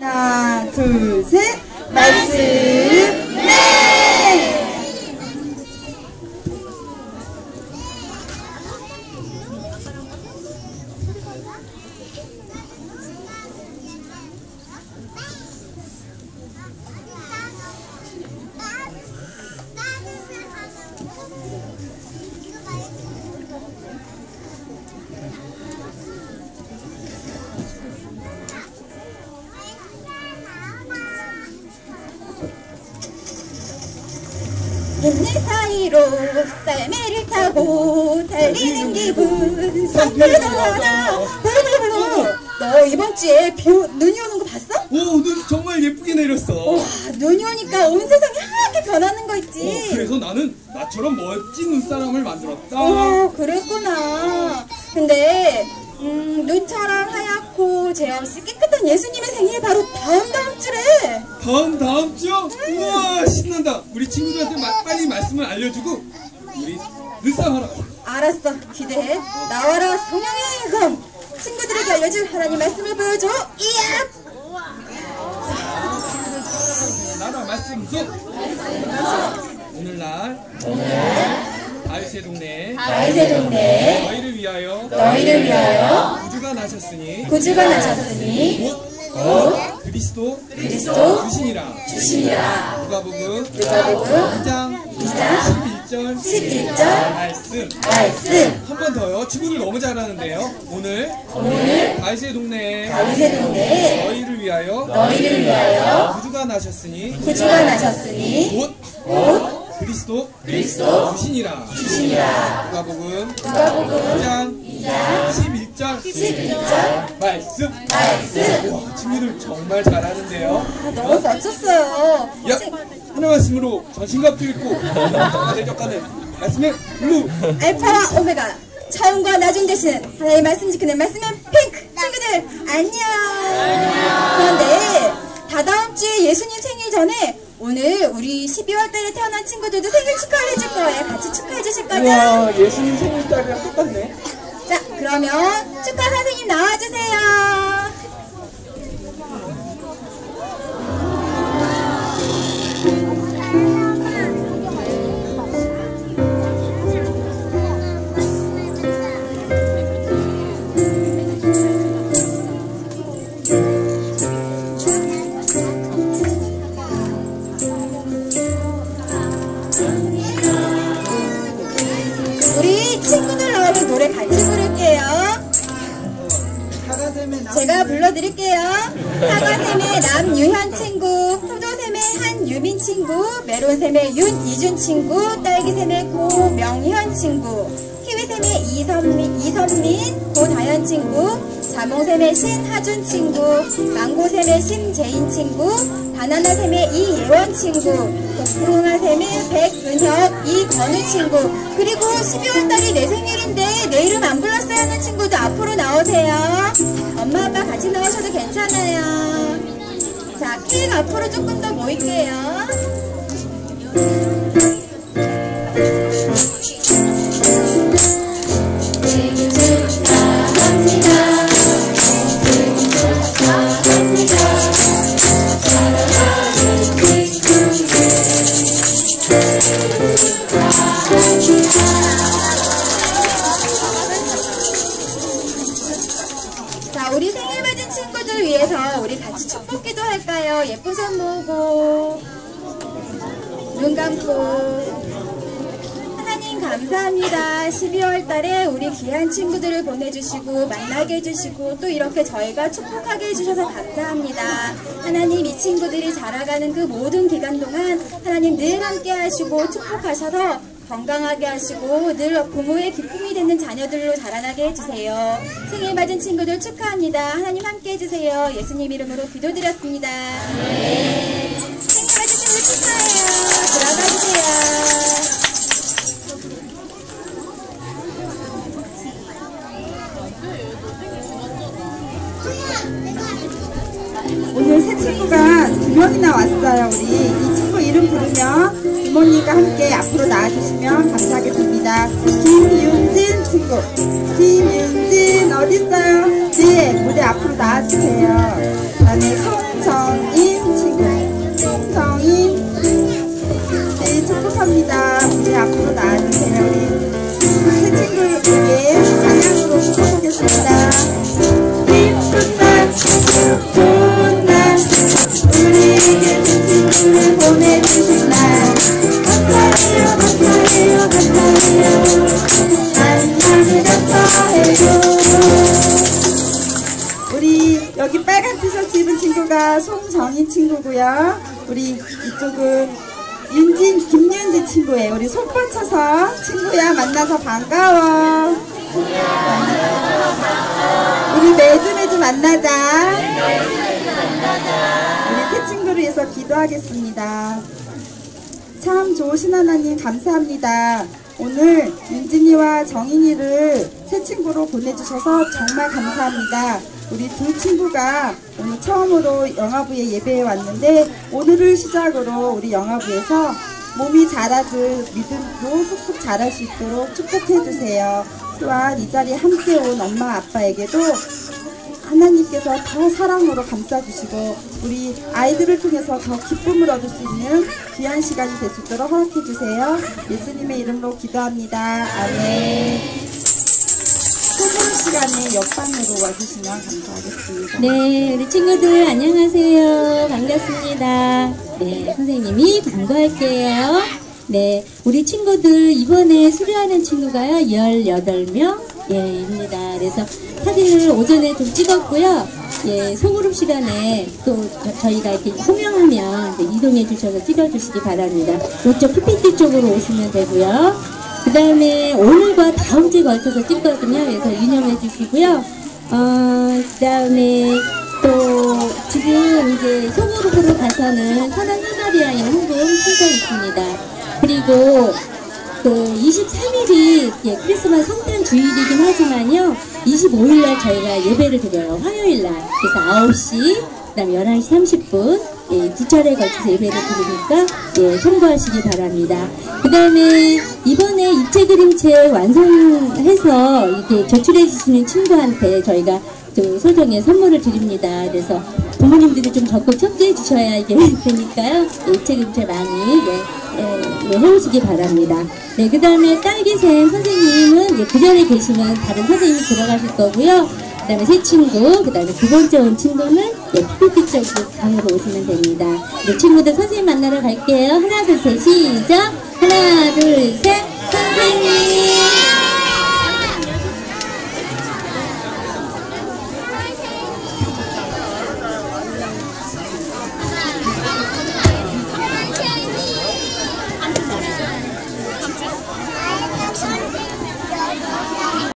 하나, 둘, 셋. 말씀, 햇빛 사이로 썰매를 타고 달리는 기분 선물하다 너 이번 주에 비, 오- 눈이 오는 거 봤어? 오 오늘 정말 예쁘게 내렸어. 와 눈이 오니까 온 세상이 하얗게 변하는 거 어, 있지 그래서 나는 나처럼 멋진 눈사람을 만들었다. 어 그랬구나 근데 음, 눈처럼 하얗고 죄 없이 깨끗한 예수님의 생일이 바로 다음 다음 주? 우와 신난다. 우리 친구들한테 마- 빨리 말씀을 알려주고 우리 가자. 알았어 기대해 나와라 성령의 검 친구들에게 알려줄 하나님 말씀을 보여줘 이야 나라 말씀 속. 오늘날 다윗의 동네 다윗의 동네 너희를 위하여 너희를 위하여 구주가 나셨으니 구주가 나셨으니 곧 그리스도 그리스도 주신이라. 주시니라 누가복음 누가복음 2장 2장 11절 11절 말씀. 말씀 한 번 더요. 친구들 너무 잘하는데요. 오늘 오늘 다윗의 동네에 다윗의 동네 너희를 위하여 너희를 위하여 구주가 나셨으니 구주가 나셨으니 곧곧 그리스도 그리스도 주신이라. 주시니라 누가복음 누가복음 2장 2장 11절 11절 말씀. 말씀 와 친구들 정말 잘하는데요. 아, 너무 멋졌어요 야 하나 말씀으로 전신갑도 입고 대적가는 말씀의 블루. 알파와 오메가 처음과 나중 되시는 하나님의 말씀 지키는 말씀의 핑크 친구들 안녕 그런데 다다음 주에 예수님 생일 전에 오늘 우리 12월 달에 태어난 친구들도 생일 축하를 해줄 거예요 같이 축하해 주실 거죠? 와 예수님 생일 달이랑 똑같네. 자 그러면 축하 선생님 나와주세요. 우리 사과샘의 남유현 친구, 포도샘의 한유민 친구, 메론샘의 윤이준 친구, 딸기샘의 고명현 친구, 키위샘의 이선민, 이선민, 고다현 친구, 자몽샘의 신하준 친구, 망고샘의 심재인 친구, 바나나 샘의 이예원 친구, 복숭아샘의 백은혁, 이건우 친구, 그리고 12월 달이 내 생일인데 내 이름 안 불렀어야 하는 친구도 앞으로 나오세요. 엄마 아빠 같이 나오셔도 괜찮아요. 자, 케이크 앞으로 조금 더 모일게요. 자, 우리 생일 맞은 친구들 위해서 우리 같이 축복기도 할까요? 예쁜 손 모으고 눈 감고 감사합니다. 12월 달에 우리 귀한 친구들을 보내주시고 만나게 해주시고 또 이렇게 저희가 축복하게 해주셔서 감사합니다. 하나님 이 친구들이 자라가는 그 모든 기간 동안 하나님 늘 함께 하시고 축복하셔서 건강하게 하시고 늘 부모의 기쁨이 되는 자녀들로 자라나게 해주세요. 생일 맞은 친구들 축하합니다. 하나님 함께 해주세요. 예수님 이름으로 기도드렸습니다. 네. 저와 함께 앞으로 나와주시면 감사하겠습니다. 김윤진 친구, 김윤진 어딨어요? 네, 무대 앞으로 나와주세요. 다음에 송정인 친구, 송정인 네, 축복합니다. 무대 앞으로 나와주세요. 우리 그 친구, 예. 우리 여기 빨간 티셔츠 입은 친구가 송정인 친구고요. 우리 이쪽은 윤진 김윤지 친구예요. 우리 손뻗 쳐서 친구야 만나서 반가워. 우리 매주 매주 만나자. 우리 새 친구를 위해서 기도하겠습니다. 참 좋으신 하나님 감사합니다. 오늘 윤진이와 정인이를 새 친구로 보내주셔서 정말 감사합니다. 우리 두 친구가 오늘 처음으로 영화부에 예배에 왔는데 오늘을 시작으로 우리 영화부에서 몸이 자라듯 믿음도 쑥쑥 자랄 수 있도록 축복해 주세요. 또한 이 자리에 함께 온 엄마 아빠에게도 하나님께서 더 사랑으로 감싸주시고 우리 아이들을 통해서 더 기쁨을 얻을 수 있는 귀한 시간이 될 수 있도록 허락해 주세요. 예수님의 이름으로 기도합니다. 아멘. 소금 시간에 옆방으로 와주시면 감사하겠습니다. 네, 우리 친구들 안녕하세요. 반갑습니다. 네, 선생님이 반가울게요. 네, 우리 친구들 이번에 수료하는 친구가요, 18명, 예, 입니다. 그래서 사진을 오전에 좀 찍었고요. 예, 소그룹 시간에 또 저, 희가 이렇게 호명하면 이동해 주셔서 찍어주시기 바랍니다. 이쪽 PPT 쪽으로 오시면 되고요. 그 다음에 오늘과 다음 주에 걸쳐서 찍거든요. 그래서 유념해 주시고요. 어, 그 다음에 또 지금 이제 소그룹으로 가서는 선한 히마리아인 한분 쓰고 있습니다. 그리고 그 23일이 예, 크리스마스 성탄 주일이긴 하지만요. 25일 날 저희가 예배를 드려요. 화요일 날. 그래서 9시, 그 다음에 11시 30분. 예, 두 차례에 걸쳐서 예배를 드리니까 예, 참고하시기 바랍니다. 그 다음에 이번에 입체 그림체 완성해서 이렇게 제출해 주시는 친구한테 저희가 좀 소정의 선물을 드립니다. 그래서 부모님들이 좀 적극 협조해 주셔야 이게 되니까요. 예, 입체 그림체 많이 예, 예, 예, 해오시기 바랍니다. 네, 그 다음에 딸기샘 선생님은 예, 그 자리에 계시면 다른 선생님이 들어가실 거고요. 그 다음에 새 친구, 그 다음에 두 번째 온 친구는 예, PPT 쪽으로 방으로 오시면 됩니다. 네, 친구들 선생님 만나러 갈게요. 하나, 둘, 셋, 시작! 하나, 둘, 셋, 선생님!